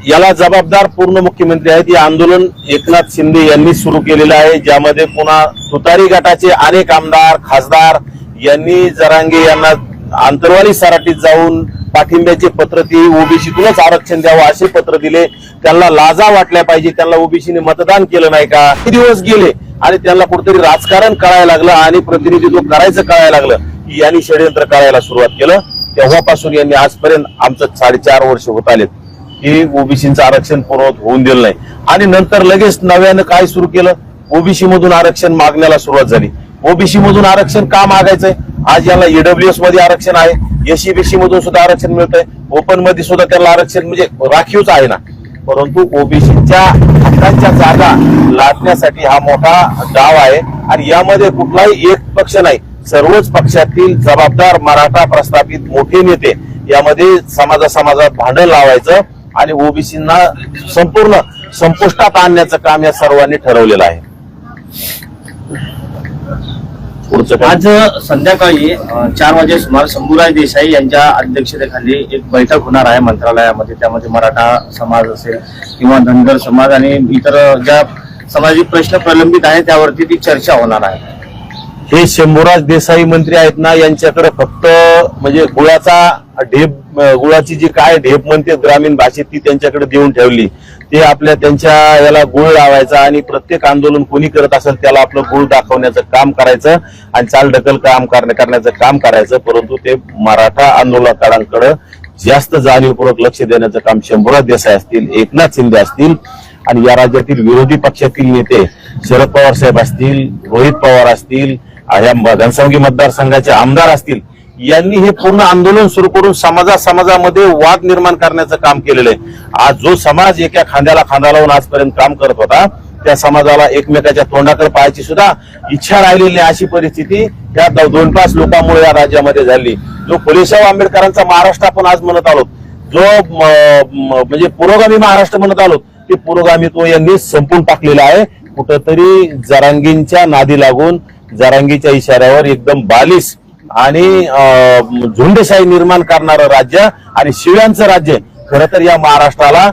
याला जबाबदार पूर्ण मुख्यमंत्री आहेत. हे आंदोलन एकनाथ शिंदे यांनी सुरू केलेलं आहे. ज्यामध्ये पुन्हा तुतारी गटाचे अनेक आमदार खासदार यांनी जरांगे यांना आंतरवाली सराटीत जाऊन पाठिंब्याचे पत्र ती ओबीसीतूनच आरक्षण द्यावं असे पत्र दिले. त्यांना लाजा वाटल्या पाहिजे. त्यांना ओबीसीने मतदान केलं नाही का? किती दिवस गेले आणि त्यांना कुठेतरी राजकारण करायला लागलं आणि प्रतिनिधित्व करायचं कळायला लागलं यांनी षडयंत्र करायला सुरुवात केलं. तेव्हापासून यांनी आजपर्यंत आमचं साडेचार वर्ष होत आलेत. की ओबीसीचं आरक्षण पुरवत होऊन दिलं नाही. आणि नंतर लगेच नव्यानं काय सुरू केलं? ओबीसी मधून आरक्षण मागण्याला सुरुवात झाली. ओबीसी मधून आरक्षण का मागायचंय? आज याला ईडब्ल्यूएसमध्ये आरक्षण आहे. एसीबीसी मधून सुद्धा आरक्षण मिळतंय. ओपनमध्ये सुद्धा त्याला आरक्षण म्हणजे राखीवच आहे ना. परंतु ओबीसीच्या हक्कांच्या जागा लादण्यासाठी हा मोठा डाव आहे. आणि यामध्ये कुठलाही एक पक्ष नाही. सर्वच पक्षातील जबाबदार मराठा प्रस्थापित मोठे नेते यामध्ये समाजा समाजात भांडण लावायचं आणि ओबीसींना संपूर्ण संपुष्टात आणण्याचं काम या सर्वांनी ठरवलेलं आहे? आज संध्याकाळी चार वाजे सुमार शंभूराज देसाई यांच्या अध्यक्षतेखाली एक बैठक होणार आहे मंत्रालयामध्ये. त्यामध्ये मराठा समाज असेल किंवा धनगर समाज आणि इतर ज्या सामाजिक प्रश्न प्रलंबित आहेत त्यावरती ती चर्चा होणार आहे. हे शंभूराज देसाई मंत्री आहेत ना यांच्याकडे फक्त म्हणजे गुळाचा ढेप गुळाची जी काय ढेप म्हणते ग्रामीण भाषेत ती त्यांच्याकडे देऊन ठेवली. ते आपल्या त्यांच्या याला गुळ लावायचा आणि प्रत्येक आंदोलन कोणी करत असेल त्याला आपलं गुळ दाखवण्याचं काम करायचं आणि चाल ढकल काम करण्याचं काम करायचं. परंतु ते मराठा आंदोलनकारांकडे जास्त जाणीवपूर्वक लक्ष देण्याचं काम शंभूराज देसाई असतील एकनाथ शिंदे असतील आणि या राज्यातील विरोधी पक्षातील नेते शरद पवार साहेब असतील रोहित पवार असतील या घनसावंगी मतदारसंघाचे आमदार असतील यांनी हे पूर्ण आंदोलन सुरू करून समाजा समाजामध्ये वाद निर्माण करण्याचं काम केलेलं आहे. आज जो समाज एका खांद्याला खांदा लावून आजपर्यंत काम करत होता त्या समाजाला एकमेकाच्या तोंडाकडे पाहायची सुद्धा इच्छा राहिलेली नाही अशी परिस्थिती त्या दोन पाच लोकांमुळे या राज्यामध्ये झाली. जो फुलेशाह आंबेडकरांचा महाराष्ट्र आपण आज म्हणत आलो जो म्हणजे पुरोगामी महाराष्ट्र म्हणत आलो ते पुरोगामित्व यांनी संपून टाकलेलं आहे. कुठंतरी जरांगींच्या नादी लागून जरांगीच्या इशाऱ्यावर एकदम बालिश आणि झुंडशाही निर्माण करणारं राज्य आणि शिव्यांचं राज्य खरं तर या महाराष्ट्राला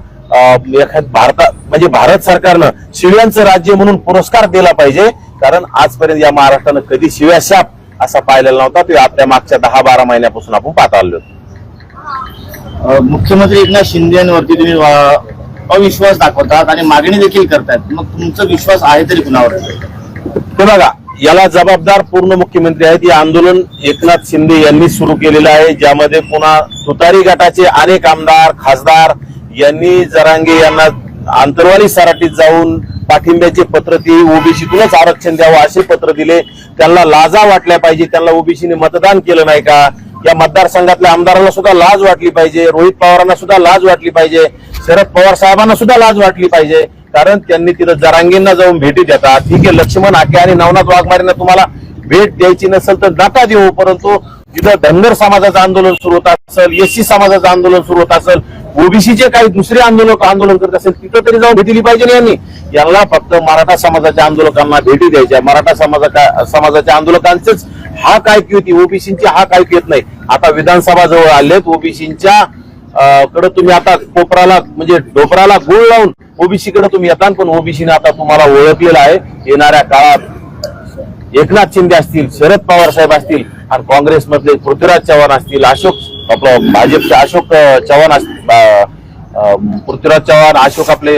एखाद भारतात म्हणजे भारत सरकारनं शिव्यांचं राज्य म्हणून पुरस्कार दिला पाहिजे. कारण आजपर्यंत या महाराष्ट्रानं कधी शिव्या शाप असा पाहिलेला नव्हता. ते आपल्या मागच्या दहा बारा महिन्यापासून आपण पाहत आलो मुख्यमंत्री एकनाथ शिंदे यांवरती तुम्ही अविश्वास दाखवतात आणि मागणी देखील करतायत. मग तुमचा विश्वास आहे तरी कुणावर? हे बघा याला जबाबदार पूर्ण मुख्यमंत्री आहेत. हे आंदोलन एकनाथ शिंदे यांनी सुरू केलेलं आहे. ज्यामध्ये पुन्हा तुतारी गटाचे अनेक आमदार खासदार यांनी जरांगे यांना आंतरवाली सराटीत जाऊन पाठिंब्याचे पत्र ती ओबीसीतूनच आरक्षण द्यावं असे पत्र दिले. त्यांना लाजा वाटल्या पाहिजे. त्यांना ओबीसीने मतदान केलं नाही का? या मतदारसंघातल्या आमदारांना सुद्धा लाज वाटली पाहिजे. रोहित पवारांना सुद्धा लाज वाटली पाहिजे. शरद पवार साहेबांना सुद्धा लाज वाटली पाहिजे. कारण त्यांनी तिथं जरांगींना जाऊन भेटी देतात. ठीक आहे लक्ष्मण आके आणि नवनाथ वाघमारेंना तुम्हाला भेट द्यायची नसेल तर नका देऊ परंतु तिथं धनगर समाजाचं आंदोलन सुरू होत असेल एससी समाजाचं आंदोलन सुरू होत असेल ओबीसीचे काही दुसरे आंदोलक आंदोलन करत असेल तिथं तरी जाऊन भेटी दिली पाहिजे यांनी. यांना फक्त मराठा समाजाच्या आंदोलकांना भेटी द्यायच्या. मराठा समाजा समाजाच्या आंदोलकांचेच हा काय होती ओबीसींची हा काय येत नाही. आता विधानसभा जवळ आलेत. ओबीसींच्या कडे तुम्ही आता कोपराला म्हणजे डोपराला गुळ लावून ओबीसी कडे तुम्ही येतान पण ओबीसीने आता तुम्हाला ओळखलेलं आहे. येणाऱ्या काळात एकनाथ शिंदे असतील शरद पवार साहेब असतील आणि काँग्रेसमधले पृथ्वीराज चव्हाण असतील अशोक आपलं भाजपचे अशोक चव्हाण पृथ्वीराज चव्हाण अशोक आपले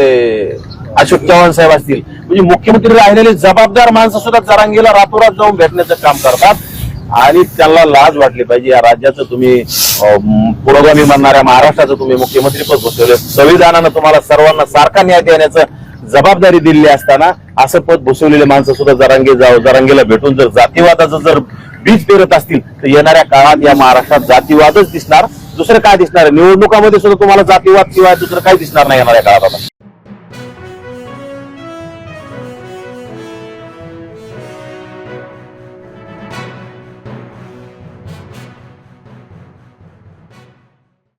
अशोक चव्हाण साहेब असतील. म्हणजे मुख्यमंत्री राहिलेले जबाबदार माणसं सुद्धा जरांगीला रातोरात जाऊन भेटण्याचं काम करतात. आणि त्यांना लाज वाटली पाहिजे या राज्याचं तुम्ही अं, पुरोगामी म्हणणाऱ्या महाराष्ट्राचं तुम्ही मुख्यमंत्री पद बसवले संविधानानं तुम्हाला सर्वांना सारखा न्याय देण्याचं जबाबदारी दिलेली असताना असं पद बसवलेले माणसं सुद्धा जरांगे जाऊ जरांगेला भेटून जर जातीवादाचं जर बीज पेरत असतील तर येणाऱ्या काळात या महाराष्ट्रात जातीवादच दिसणार. दुसरं काय दिसणार? निवडणुकामध्ये सुद्धा तुम्हाला जातीवाद शिवाय दुसरं काय दिसणार नाही येणाऱ्या काळात आता.